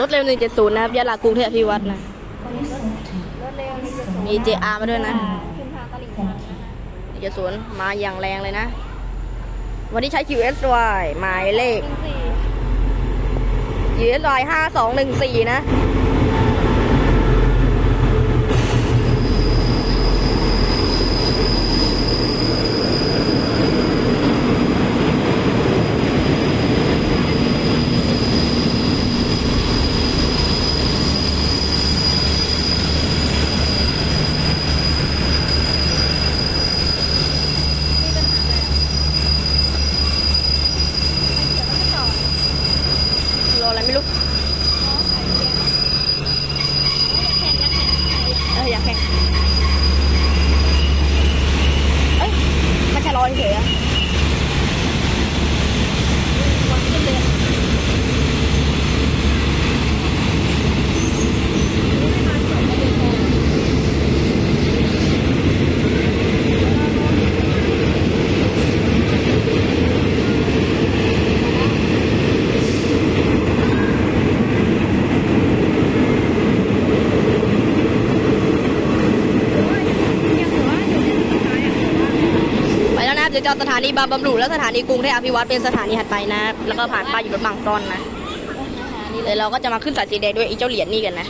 รถเร็ว 170 นะครับยะลากรุงเทพพิวัตรนะ รถเร็วนี่จะมี JR มาด้วยนะ ขึ้นทางตลิ่งชันนะคะ170 มาอย่างแรงเลยนะ วันนี้ใช้ QSY หมายเลขหนึ่งสี่ QSY 5214 นะ มีปัญหาอะไรไม่เกี่ยวแล้วก็จอด อะไรไม่รู้อ๋อขายเกมเอออยากแข่งอยากแข่งเอออยากแข่งเอ้ยไม่ใช่ลอเฉยอะ วันขึ้นเลยไม่มาสวยก็เลยโทร จะเจะเอาสถานีบางบำรุแล้วสถานีกรุงเทพอภิวัตรเป็นสถานีถัดไปนะ แล้วก็ผ่านป้ายอยู่รถบางซ่อนนะเดี๋ยวเราก็จะมาขึ้นสายสีแดงด้วยไอ้เจ้าเหรียญนี่กันนะ